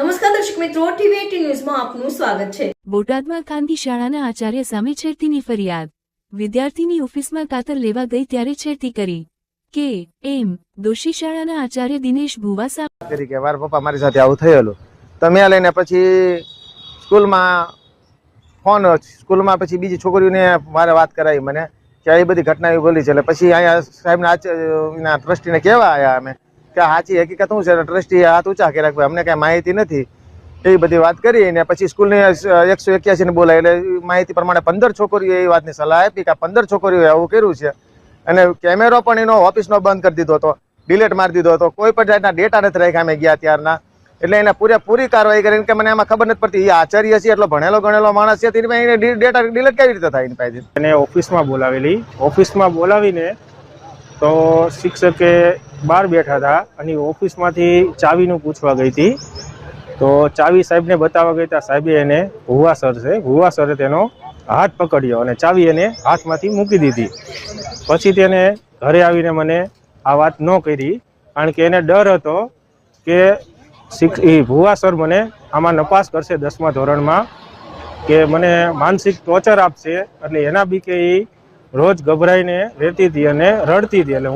નમસ્કાર દર્શક મિત્રો ટીવી ન્યૂઝમાં આપનું સ્વાગત છે. બોટાદમાં ખાનગી શાળાના આચાર્ય સામે છેડતીની ફરિયાદ. વિદ્યાર્થીની ઓફિસમાં કાતર લેવા ગઈ ત્યારે છેડતી કરી. કે એમ દોષી શાળાના આચાર્ય દિનેશ ભુવા સામે કરી કે મારા પપ્પા મારી સાથે આવું થયેલું. તો મેં લઈને પછી સ્કૂલમાં ફોન સ્કૂલમાં પછી બીજી છોકરીઓને મારે વાત કરાવી મને કે આ બધી ઘટના એવી બોલી છે. એટલે પછી અહીંયા સાહેબના આચાર્યના ટ્રસ્ટીને કહેવા આવ્યા અમે. કે સાચી હકીકત શું છે ટ્રસ્ટીએ હાથ ઊંચા કર્યા ભાઈ, અમને કાંઈ માહિતી નથી. એવી બધી વાત કરી અને પછી સ્કૂલની એકસો એક્યાસીને બોલાય એટલે માહિતી પ્રમાણે પંદર છોકરીઓ એ વાતની સલાહ આપી કે પંદર છોકરીઓએ આવું કર્યું છે. અને કેમેરો પણ એનો ઓફિસનો બંધ કરી દીધો હતો. ડિલેટ મારી દીધો હતો. કોઈ પણ જાતના ડેટા નથી રાખ્યા અમે ગયા ત્યારના. એટલે એને પૂરેપૂરી કાર્યવાહી કરીને કે મને એમાં ખબર નથી પડતી. એ આચાર્ય છે, એટલો ભણેલો, ગણેલો માણસ છે, તેની એને ડેટા ડિલેટ કેવી રીતે થાય એની પાસે એને ઓફિસમાં બોલાવેલી. ઓફિસમાં બોલાવીને તો શિક્ષકે બહાર બેઠા હતા અને ઓફિસમાંથી ચાવીનું પૂછવા ગઈ હતી. તો ચાવી સાહેબને બતાવવા ગઈ હતા સાહેબે એને ભુવા સર છે, ભુવા સરે તેનો હાથ પકડ્યો અને ચાવી એને હાથમાંથી મૂકી દીધી. પછી તેને ઘરે આવીને મને આ વાત ન કરી, કારણ કે એને ડર હતો કે શિક્ષ, એ ભુવા સર મને આમાં નપાસ કરશે દસમા ધોરણમાં, કે મને માનસિક ટોર્ચર આપશે, એટલે એના બી કે રોજ ગભરાઈને રહેતી હતી અને રડતી હતી, એટલે